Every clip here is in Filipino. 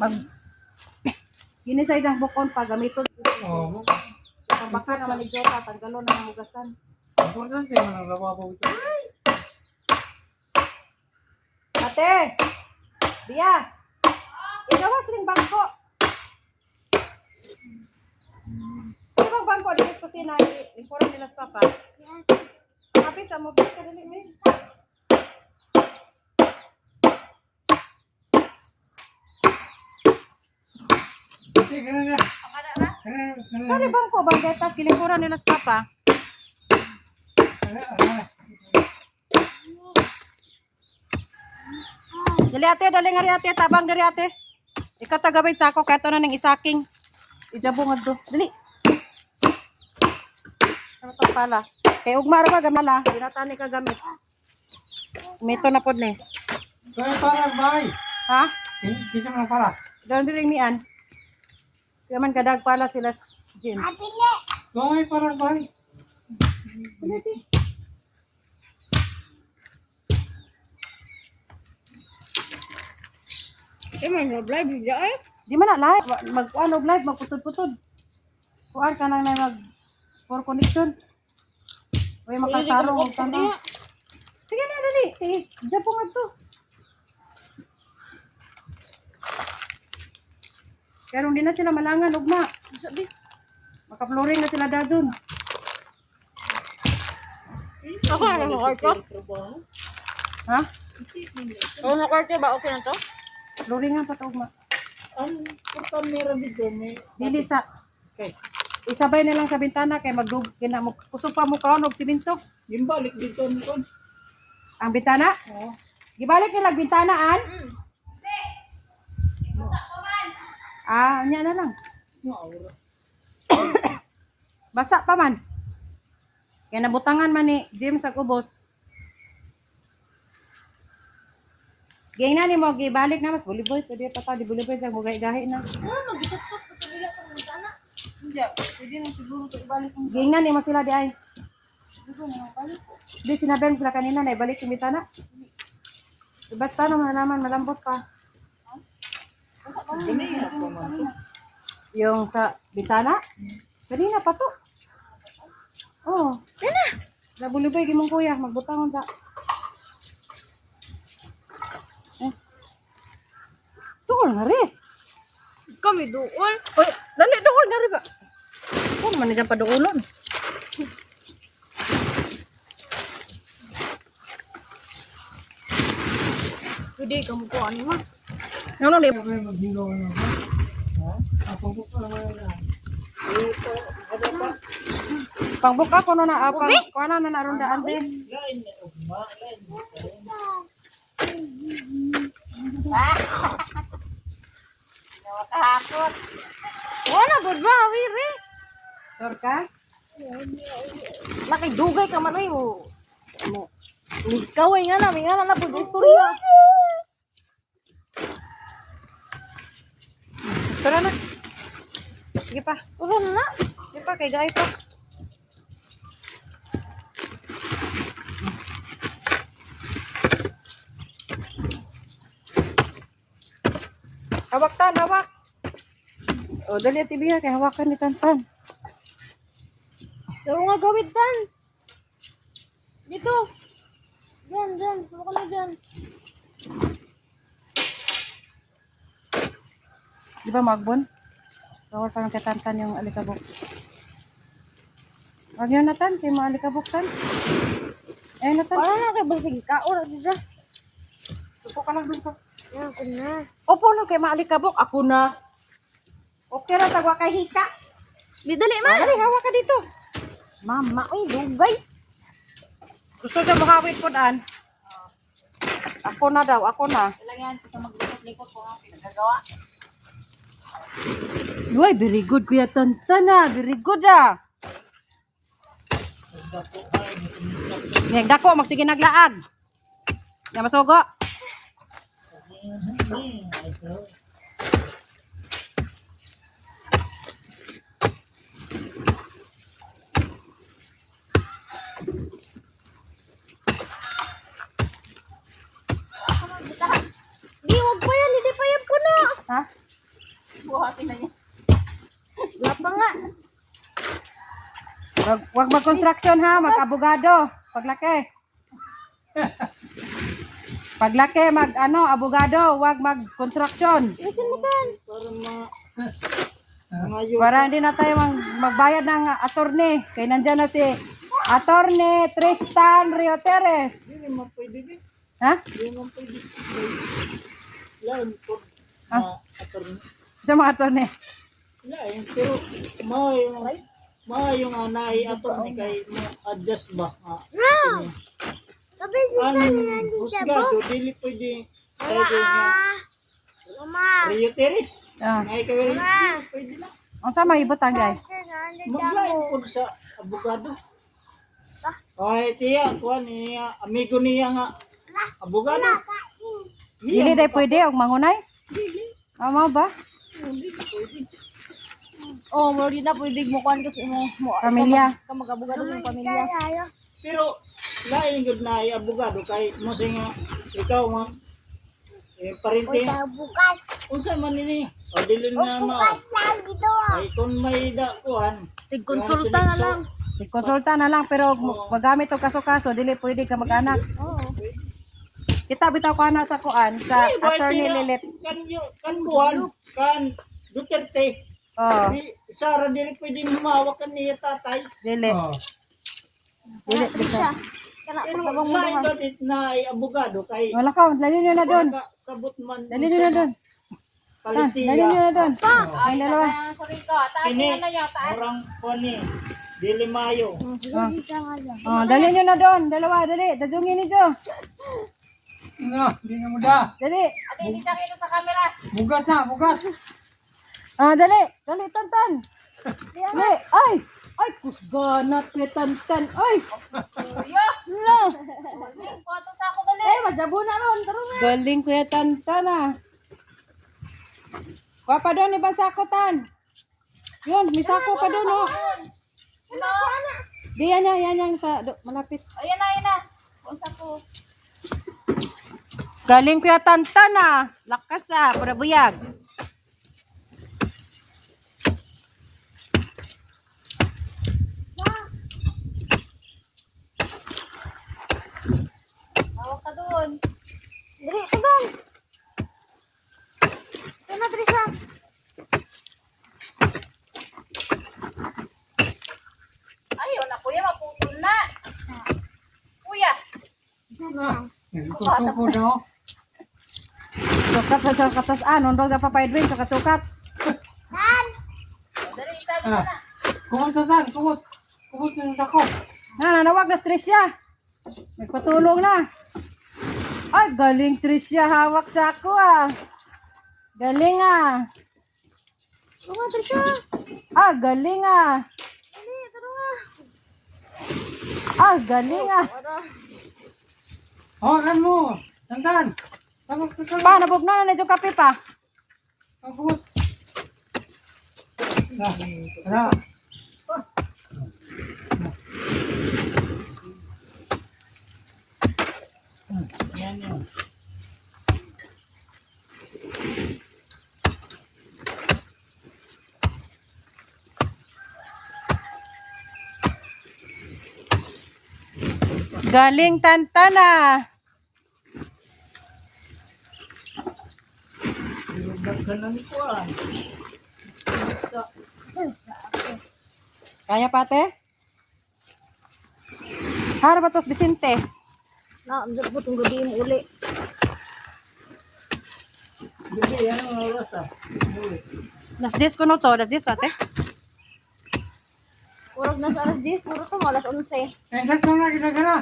Mag Ginisay ng bukon pa gamiton. Oo. Pag baka naman ni Jota, tanggalon na ng hugasan. Importante man ang lavabo ito. Ate! Bia! Igawas ring bangko. Ano bang bangko? Dito sa kusina. Inform nila sa papa. Kapit sa mo. Basta dali Ganun, ganun. Ano bangko? Banggetas. Kilingkuran nila sa papa. Dali ate, dali nga ate. Tabang dali ate. Ikaw tagawid sa ako. Kahit ano nang isaking. Ijabo nga do. Dali. Ano to pala? Kay ugma ra ba gamala? Dinatani ka gamit. Mito na pod ni. Ganun parang bahay. Ha? Kita mo pala. Doon din nian. Kaya man kadag pala sila sa gym. Ganun parang bahay. Eh, may live video eh. Di man na live. Mag ano live, magputod-putod. Kuan ka na mag for connection. Uy, makasaro mo ka na. Sige na, dali. Dyan po nga to. Pero hindi na sila malangan, ugma. Sabi, makapluring na sila dadun. Ako na ng kwarto? Ha? Oo, na kwarto ba? Okay na to? Luringan pa to, ugma. Ang kamera dito may... Dili sa, Okay. isabay na lang sa bintana kay magdug kina mo kusog pa mo kaon og siminto. Yung balik dito nito. Ang bintana? Oo. Gibalik nila bintanaan? Ah, nya na lang. Basa pa man. Kaya nabutangan man ni James sa kubos. Gay na ni mo, gibalik na mas buliboy. Pwede pa ta, di buliboy sa mugay-gahi na. Ano, mag-isap-sap ko ito nila kung sana. Hindi, pwede na siguro ito ibalik. Gay na ni mo sila di ay. Di sinabi mo sila kanina na ibalik yung bitana. Basta naman naman, malambot pa. Ganyan pa man to. Yung sa bitana? Kanina pa to. Oh. Yan Sa bulibay, gimong kuya, magbutangon sa... Eh. Tukol nga rin. Kami doon. Oy, dali, tukol nga rin ba? Kung man dyan pa doolon. Pwede ka mo ko ano ma. Ano di? May maghingaw na ba? Ha? Ako ko pa naman na. Ito, ano pa? Pangbuka ko na na, ah, pang, kuha na na narundaan din. Lain na ugma, lain na. Nakakakot. Wala, bud ba? Hawiri. Sure ka? Nakidugay ka man rin mo. Ano? Ikaw ay nga namin nga na po istorya. Tara na. Sige pa. Ulo na. Sige pa, kay gay pa. Hawak tan, hawak. O, dali at ibiya, kay hawakan ni Tantan. Pero nga gawid tan. Dito. Diyan, diyan. Ka na diyan. Di ba magbon? Bawal pa ng katantan yung alikabok. Huwag yun na tan, kay mga alikabok tan. Ayun na tan. Para na kay basig ka. Ora dito. Supo ka lang dun ko. Yan ko na. Opo no, kay mga alikabok. Ako na. Okay ra, tagwa kay hika. Bidali man. Dali, hawak ka dito. Mama, oy, dugay. Gusto siya makawit po daan. Ako na daw, ako na. Kailangan sa maglikot-likot ko nga pinagagawa. Uy, very good kuya Tantana. Very good ah. Yang dako, magsige naglaag. Yang masugo. buhatin na niya. Wala nga. Wag, wag mag-construction ha, mag-abogado. Paglaki. Paglaki, mag ano, abogado, wag mag-construction. Isin mo kan. Para ma... Para hindi na tayo mag magbayad ng attorney. Kaya nandiyan na si attorney Tristan Rio Teres. Hindi naman pwede din. Ha? Hindi naman pwede. Wala, ah. attorney. Sa mga attorney. Lain, pero mga yung mga yung anay attorney kay mo adjust ba? Ah, No. Sabi si Ang husgado, dili pwede sa nga Mama. Rio Teres. Ah. Ngay ka rin. Pwede na. Ang sama ibutang guys. Maglain po sa abogado. Ay, tiya, kuhan niya, amigo niya nga, abogado. Dili day pwede og mangunay. Amo ba? Oh, mo di na pwede mo kuan kasi mo mo Pamilya. ka magabugado sa pamilya. Pero, lain gud na ay abogado kay mo sa nga, ikaw nga, eh, parente, bukas. unsa man nini, o dili na ma, lang dito. ay kung may da, kuhan, Tig konsulta na lang. Konsulta na lang pero mag- magamit og kaso-kaso dili pwede ka mag-anak. Oo. Kita bitaw ka na sa kuan sa attorney Lilit. Kan, yo- kan kuhan, kan Duterte, Oh, di, Sara, dili pwede mawak kan niya tatay. dili. Oh. Dili. Kana Pero lain dit na ay abogado kay Wala ka, dali niyo na doon. Sabot man Dali niyo na doon. Ah, Palisiya. dali niyo na doon. Ay, dalawa. Ini orang poni dili mayo. Oh. Dali niyo na doon. Dalawa, dali. Dadungin nito. No, di na muda. Dali. Bugat na, bugat. Ah, dali. Dali, tantan. Dali. Ay! Ay, kusganat kay tantan. Ay! No. Ay, majabo na ron. Galing kuya tantan ah. Kuha pa doon, ibang sako tan. Yun, may sako pa doon oh. Di yan yan, yan yan sa do, malapit. Ayan na, ayan na. Unsa ko? Galing kuya tantan ah. Lakas ah, para buyag. Hawak ka doon. Dali, taban. Ito na, Trisha. Ayaw na, kuya. Maputol na. Kuya. Na. Nagtutuko na. Oh. Sukat sa sa ah, nondog na pa pa Edwin, sukat sukat. Dali, itabi Ah. na. Kumot sa tan, kumot. Kumot sa ako. Na, nanawag na Tricia. Nagpatulong na. Ay, galing Tricia, hawak sa ako ah. Galing ah. Tunga, Trisha. Ah, galing ah. Dali, tunga. Ah, galing ah. Hawakan mo. Tantan. Pa, nabog na na kape pa. Tara. Yan yan. Galing tantana. Ganun kuhan. Kaya pate? Harap tos Vicente. Na, ang po itong gabi mo uli. Hindi yan ang oras ah. Las 10 ko no to, las 10 ate. Purog na sa alas 10, puro to, alas 11. Eh, sakto na ginagana.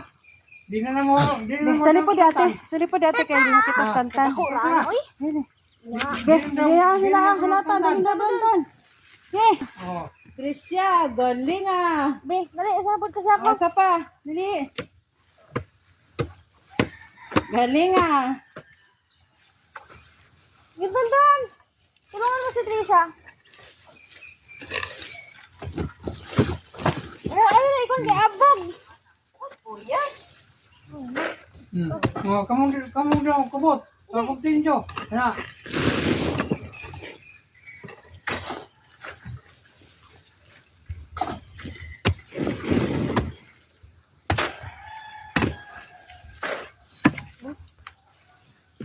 Di na na mo. Di na na mo. Dali po di ate. Dali po di ate kay hindi kita tantan. Ako, raan, oy. Ge, na sila halata dali na doon doon. Ge, Oh. Tricia, galing ah. Be, dali, sabod ka sa ako. Asa pa? Dali. Galing ah. Yung dandan. Tulungan mo si Trisha. Ay, ayun na, ikon kay Abag. Kuya. Hmm. Oh, kamu kamu daw kumot. Pagkutin nyo. Ano?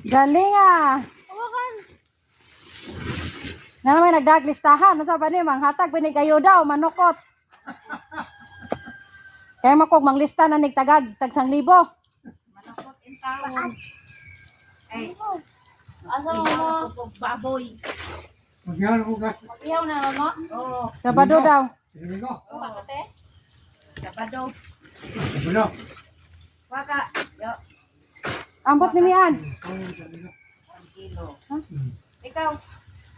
Galing ah. Na naman nagdaglistahan. Nasa ba ni mang hatag binig daw manukot. Kaya makog manglista na nigtagag tagsang libo. Manukot in tawon libo. Asa mo mo? baboy. Magyan ko gas. Mag-ihaw na mo? Oo, Sabado daw. Ko. Oo, kate. sabado. Bulo. Waka, yo, Ambot ni Mian. Oh, ang kilo. Ikaw?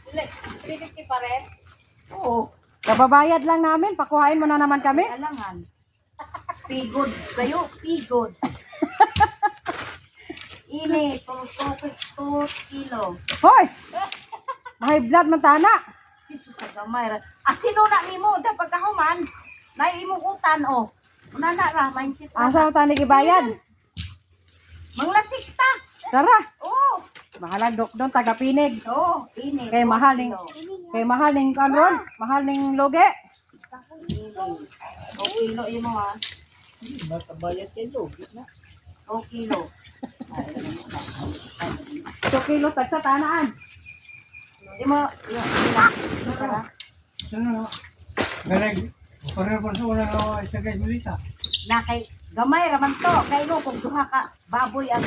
Dili, 350 pa rin. Oo, Kababayad lang namin. Pakuhain mo na naman kami. alangan. Pigod kayo, pigod. Ini, 2 kilo. Hoy! May blood man tana. Piso ka gamay. ra. Asino na nimo da pagkahuman? Nay imong utan oh. Una na ra mindset. Asa mo tani gibayad? Manglasik ta. Tara. Oo. Bahala dok doon tagapinig. Oo, ini. Kay two mahal ning kay mahal ning kanron, mahal ning loge. Ini. O kilo imo ha. Matabayad kayo. Na. O kilo. 2 kilo tag sa tanaan. Imo. Tara. Sana na. Galing. Pareho pa sa unang uh, isa kay Milita. Na kay gamay raman to. Kay no kung duha ka baboy ang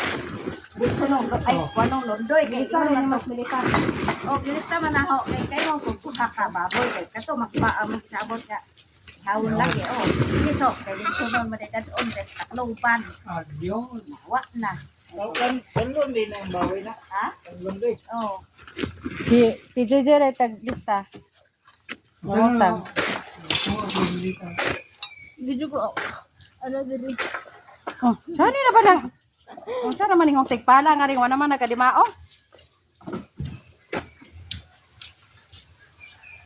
dito no ay Oh. wanong londoy kay Isa imo man mas to. militar. O bilis naman na ho kay kay no kung duha ka baboy kay kato magba ang sabot ka. Hawon lagi oh. Piso kay dito no madadon kay takloban. Adios. Wa na. Ang kan- kanlon din ang bawi na. Ha? Kanlon din. Oh. Si si Jojo ray tag lista. Marutang. Oo, kay Milita. Video ko. Ano diri? Oh, saan na ba lang? Oh, saan naman yung tigpala nga rin wa naman nagkadimao?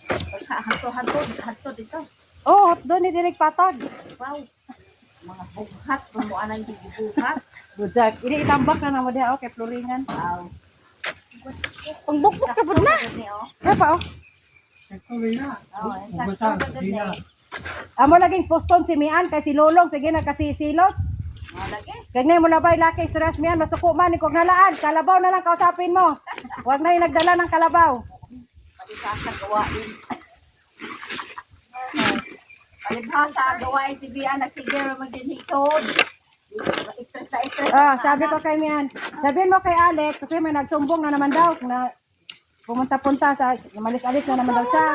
Pagka hanto hanto hanto dito. Oh, doon ni direk patag. Wow. Mga bughat mo anang buhat. Budak, ini itambak na namo dia okay floringan. Wow. Pangbukbuk ka pud na. Oh. Ano pa oh? Na. Na. Amo laging poston si Mian kay si Lolong sige na kasi silot. Mga lagi. Kag mo labay laki stress Mian masuko man ni kog nalaan. Kalabaw na lang kausapin mo. Wag na nagdala ng kalabaw. Palibhasa gawain. Palibhasa gawain si Bia nagsigero magdinhisod. Stress na stress. Ah, ang sabi ko kay Mian. Sabihin mo kay Alex kasi may nagsumbong na naman daw na pumunta-punta sa malis-alis na naman daw siya.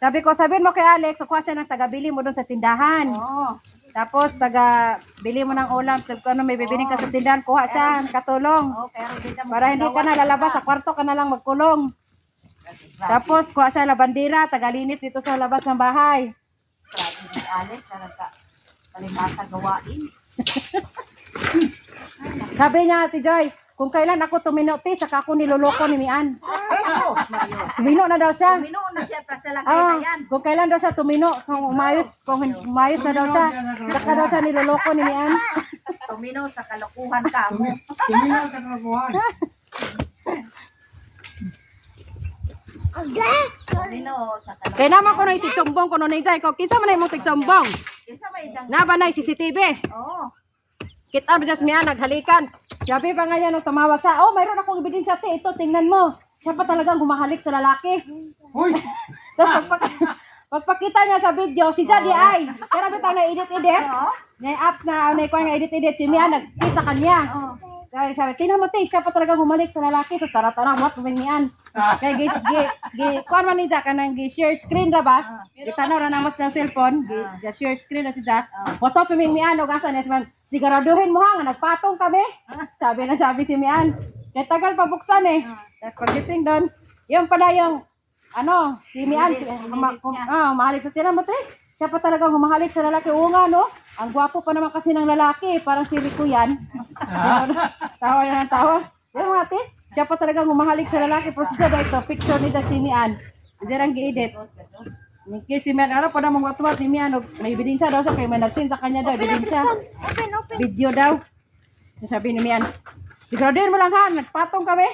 Sabi ko, sabihin mo kay Alex, kuha siya ng taga-bili mo doon sa tindahan. Oh. Tapos, taga, bili mo ng ulam. Sabi ko, ano, may bibiling ka sa tindahan, kuha siya, katulong. Oh, pero di na Para hindi ka na lalabas, sa kwarto ka na lang magkulong. Tapos, kuha siya labandira, tagalinis dito sa labas ng bahay. Grabe ni Alex, talaga. Palibhasa gawain. Sabi niya, Ate Joy, kung kailan ako tuminuti, saka ako niloloko ni Mian. Eso. Tumino na daw siya. Tumino na siya ta sa laki Ah, na yan. kung kailan daw siya tumino, kung umayos, kung umayos na daw siya, saka daw siya niloloko ni Mian. Tumino sa kalokohan ka mo. Tumi- Tuminaw sa kalabuhan. Tumino sa kalokohan. Kaya naman ko na isisumbong ko nung nagday ko, kinsa man na imong tigsumbong. Na ba na CCTV? Oo. Kita mo just miya naghalikan. Sabi pa nga niya nung tumawag siya, oh, mayroon akong ebidensya te, ito, tingnan mo. Siya pa talagang humahalik sa lalaki. Hoy! Tapos pagpaka, pagpakita niya sa video, si Daddy ay, kaya bitaw na edit-edit. Oo. May apps na, may kuha nga edit-edit, si Mia nagkita kanya. Oo. Sabi, sabi, tingnan mo te, siya pa talagang humalik sa lalaki. So, tara-tara, mo, tumingian. Kaya gi, gi, gi, kuha man nida ka nang gi-share screen ra ba? Kita na ra namas ng cellphone, gi, gi-share screen na siya. Wato pimimian o gasa na man, siguraduhin mo ha, nga nagpatong kami. Sabi na sabi si Mian. Kaya tagal pa buksan eh. Tapos pagdating doon, yung pala yung, ano, si Mian, ah, humahalik sa tira mo te. Siya pa talagang humahalik sa lalaki. Oo nga, no? Ang gwapo pa naman kasi ng lalaki. Parang si Rico yan. tawa na ng tawa. Yan mga ate. Siya pa talagang humahalik sa lalaki. Pero siya daw ito, picture ni da si Mian. Hindi lang gi-edit. Niki si Mian, ano pa namang watuwat ni Mian. May ebidensya daw siya. Kaya may nagsin sa kanya daw. Ebidensya. Open, open. Video daw. Sabi ni Mian, siguraduhin mo lang ha, nagpatong kami.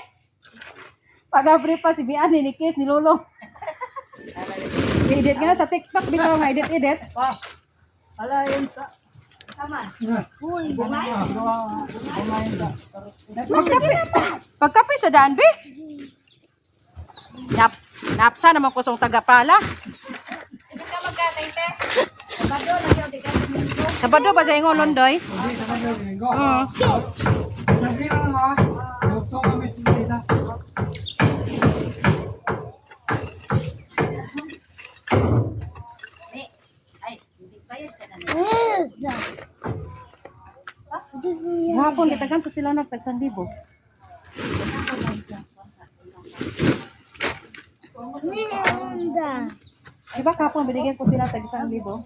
Pag-abri pa si Mian, ni Nikis, ni Lolo. I-edit nga sa TikTok, bitaw nga edit-edit. Pa. Ala yun sa Pagkape. Pagkape sa daan, be. Nap, napsa naman ko song tagapala. Sabado ba sa ingon Londoy? Hindi, sa mga linggo. Mm. Hindi na naman. Gusto kami Hapon, kitagan ko sila ng tagsang libo. Di ba kapon, binigyan ko sila tag isang libo?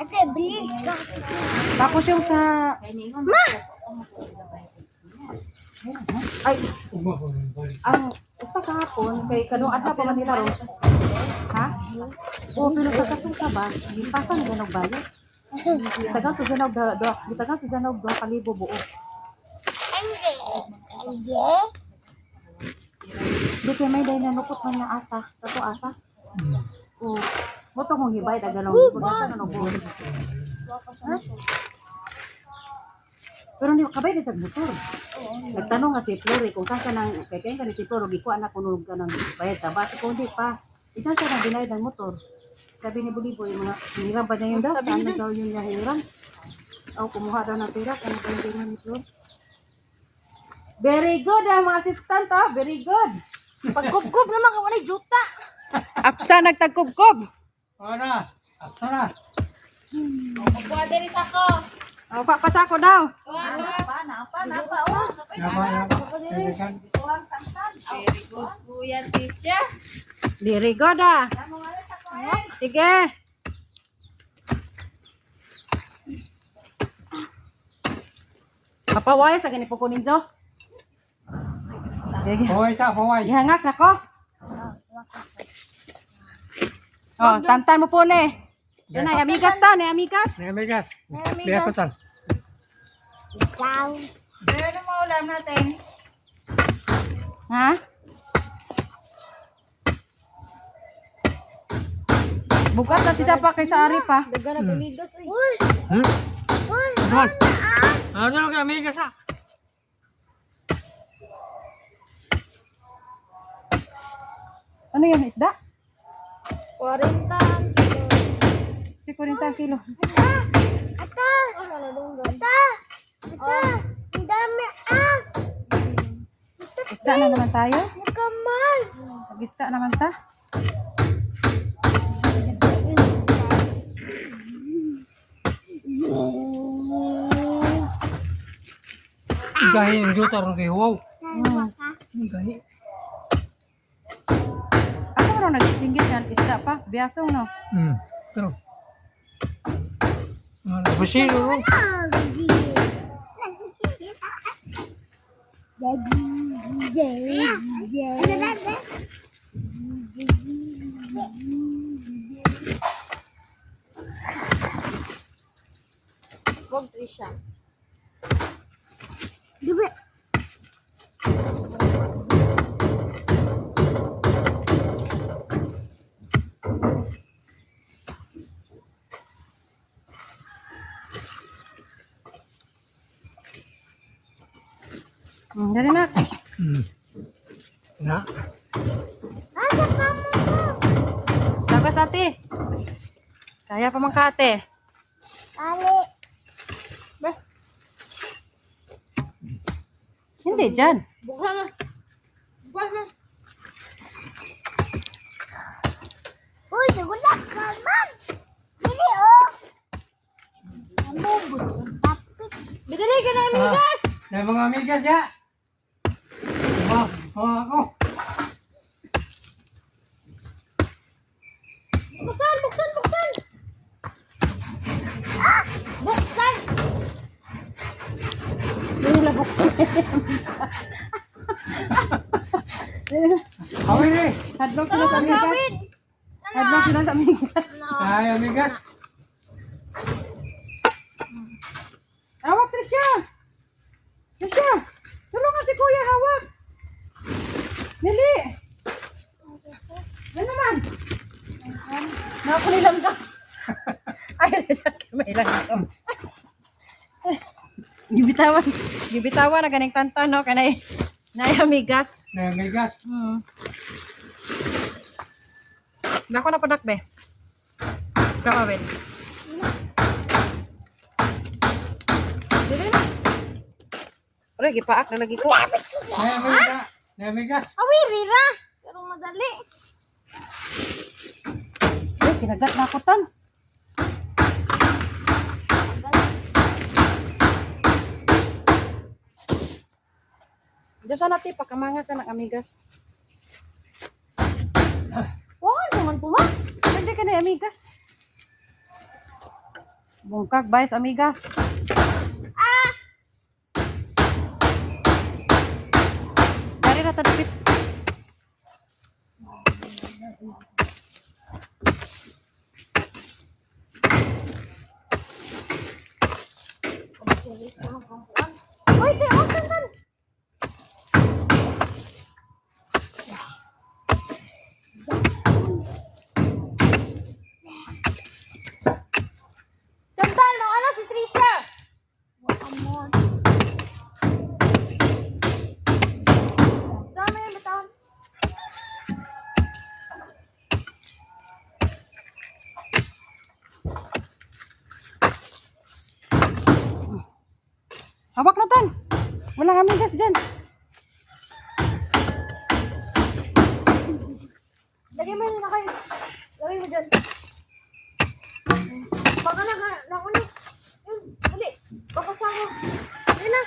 Ate, bilis ka. Tapos yung sa... Ay, ang isa kahapon, kay kanong adlaw pa man nila. Ha? Oo, pero sa katong ka ba, gipasan ko ng bayad. Ko dyan og da- da- gitagan ko dyan og 2,000 buo. Di kay may dahil nanukot man na asa. Kato asa. Oo. Mo to kong hibay, dagalong libo na sa buo. Ha? Pero hindi kabay sa motor. Nagtanong nga si Flori kung kasa nang kay kaya ni si Flori gikuha na kunog ka ng bayad ta base ko hindi pa. Isang sa nang binayad ng motor. Sabi ni Bulibo yung mga hiniram pa niya yung daw. Saan na daw yung niya hiniram? O kumuha daw ng pera. Kaya pa yung pera ni. Very good ah, mga assistant ah. Very good. Pagkubkub naman ka wala juta. Apsa nagtagkubkob. Para. Asa na. Magbuha din isa ko. O, pa pasako daw. Napa, napa, napa, oh. Yaba. Kaibigan. Very good, Kuya Tisha. Very good ah. Sige. Kapaway sa ganito po ninyo. Paway sa, paway. Ihangak na ko. Oh, tantan mo po ne. Yan ay amigas ta, ne amigas. May amigas. Biya ko tan. Ikaw. Ano mo ulam natin? Ha? Bukas na sila pa kay sa ari pa. Daga na tumigas. Uy. Hmm? Uy. Ano? Ano lang kay amigas ah? Ano yan, isda? 40 ang kilo. Si 40 kilo. Ata. Ata. Ata. Ata. Ang dami ah. Isda na naman tayo. Nakamal. Mag-isda naman ta. Gahi ng juta ron kay wow. Hmm. Gahi. Ako rin nagsinggit yan, isda pa. Biyasong no. Hmm. Pero. Ano, basiro Kaya pa man ka ate. Ali. Hindi dyan. Buka na. Buka na. Uy, nagulat ka, ma'am. Dili, oh. Ano, tapik. Bidali ka na, Ah, na mga amigas ya. Oh, oh, oh. Buksan, buksan, buksan. Ah! Buksan. Dali lang po. Kawin eh. Hadlok sila sa amigas. Kawin. Hadlok sila sa amigas. Ay, amigas. Hawak, Trisha! Trisha! Tulungan si Kuya, hawak! Dili! Ano naman? Nakakulilam ka. Ilang ito. Gibitawan. Gibitawan na ganing tantan no kanay nay amigas. Na may gas. Hmm. Bako na padak be. Kakawin. Dili na. Ore gipaak na lagi ko. Na may gas. Na may gas. Awi, rira. Pero madali. Eh, kinagat na ako tan. Diyo sana ti pakamanga sa ng amigas. Wala naman po ma. Hindi ka na amigas. Bungkag bayas amiga. Ah! Dari na tadpit. Uy, di, oh, tantan. Tantan, nawala si Trisha. Amon. Dami yung bitawan. Hawak na tan. Walang amigas dyan. Lagay mo yung nakay. Lagay mo dyan. Baka na, na, ulit. Yun, dali. Baka sa ako. Dali na.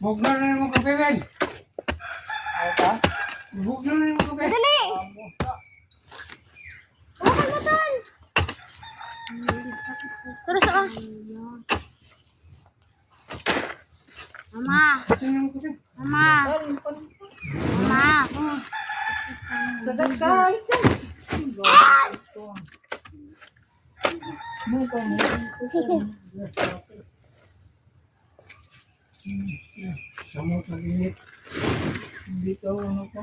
Bug na rin mo kape, Ben. Ano ka? Bug na rin mo kape. Dali. Baka mo tan. Terus ah. Mama, mama, mama. Sagat ka. Samot ng init. Dito, ano ko.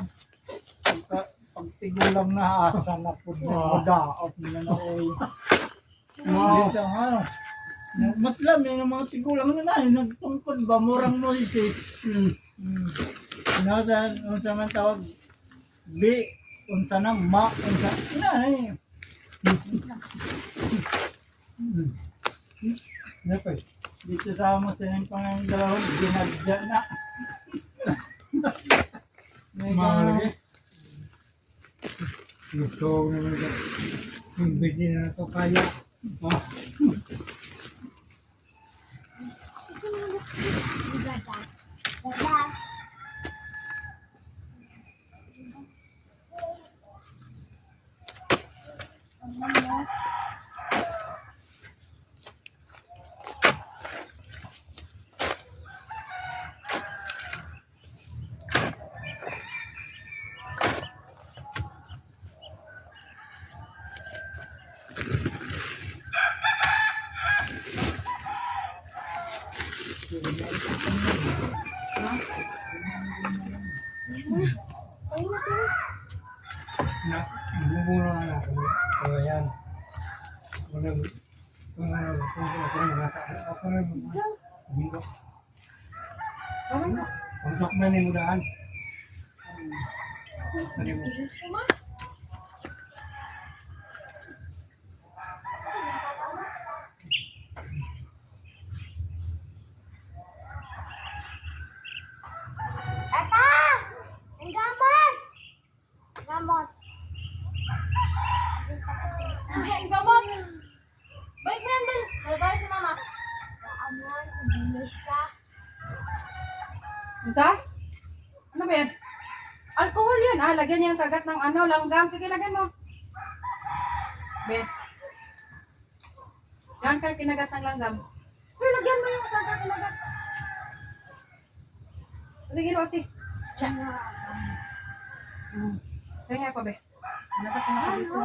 Pagka, pag tigulang na asa na po na daot na na oy. Dito, ano. Mas lami ng mga tigulang na na, nagtungkod ba, murang Moises. Hmm. Hmm. Nasa, unsa man tawag, bi, unsa na, ma, unsa, na, eh. Dapat. Dito sa amo sa yung pangayang dalawang, ginagya na. Mahal Gusto ko naman ito. Yung busy na ito kaya. Ah. Na, bumura na ako. So, ayan. Wala, kung ano, kung ano, kung ano, nasa, ako na, bundok. Bundok na ni mudaan. Ano mo? Ata! Ang gamot! Gamot. Ang gamot! Balik mo yan dun. Nagay si mama. Amon, bilis ka. Unsa? Ano be? Alcohol yan. Ah, lagyan niya ang kagat ng ano, langgam. Sige, lagyan mo. Be. Yan ka kinagat ng langgam. Pero lagyan mo yung saan ka kinagat. Sige, gino, ate. Hmm. Kaya nga pa, be. Kinagat mo ako dito.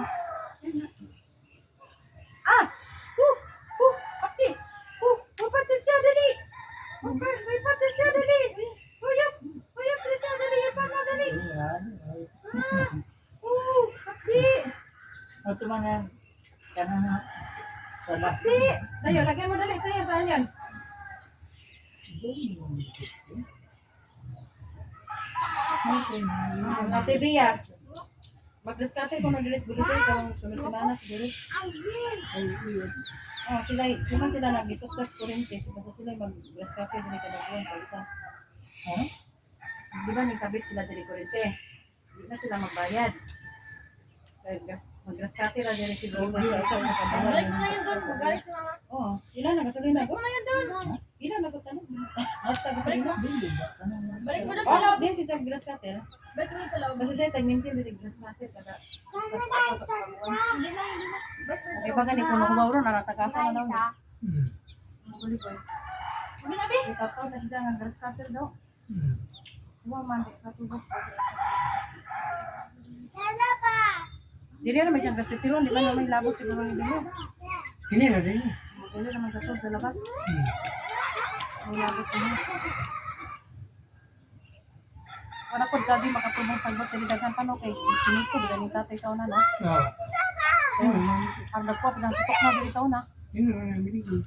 Ah! Uh! Uh! Ate! Uh! Mapatis siya, dali! Mapa- May patis siya, dali! Huyap! Huyap, Trisha, dali! Ipan mo, dali! Ayan, ay. Ah! Uh! Ate! Ito man yan. Kana na. Sana. Tayo, lagyan mo dali. Tayo, saan yan? Ate Bia. Mag-discarte ko ng dilis bulutoy sa mga sunod semana siguro. Oh, sila sila sila nag-isukas kurente so basta sila mag-discarte din kada buwan pausa. Ha? Di ba nagkabit sila diri kurente? Di na sila magbayad. Mag-discarte ra diri siguro ba sa isa sa Balik na yun doon. Galing si mama. Oh, ila na gasolina. Balik na yun doon. Ila na ko tanong. Basta gasolina. Na? Balik mo doon sa Oh, loob. din si Tag Discarte. Balik mo doon sa loob. Basta siya tag-maintain diri Discarte kada. Hindi na, hindi na. Doon sa Iba gani kuno ko bawro na na daw. Hmm. Muli ko. Hindi na, Bi. Itaw na siya nga Discarte daw. Hmm. Dili na may siyang gasitiron, di ba na may labot siguro ni Dilo. Kini na rin. Dili naman sa sos sa labas. May labot niya. Wala ko gabi makatubong sagbot sa lidagan pa no kay siniko di ganing tatay sa una no. Oo. Kaya ang dagpo pinang tutok na dili sa una. Kini na rin binigay.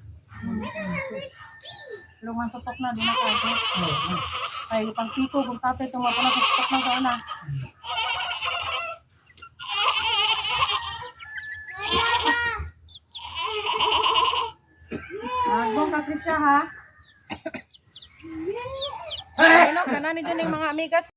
Luman tutok na di na kayo. Oo. Kay pang tiko kung tatay tumapo na tutok na sa una. Agbong ka Krisya ha. Hello, kanan ni dyan yung mga amigas.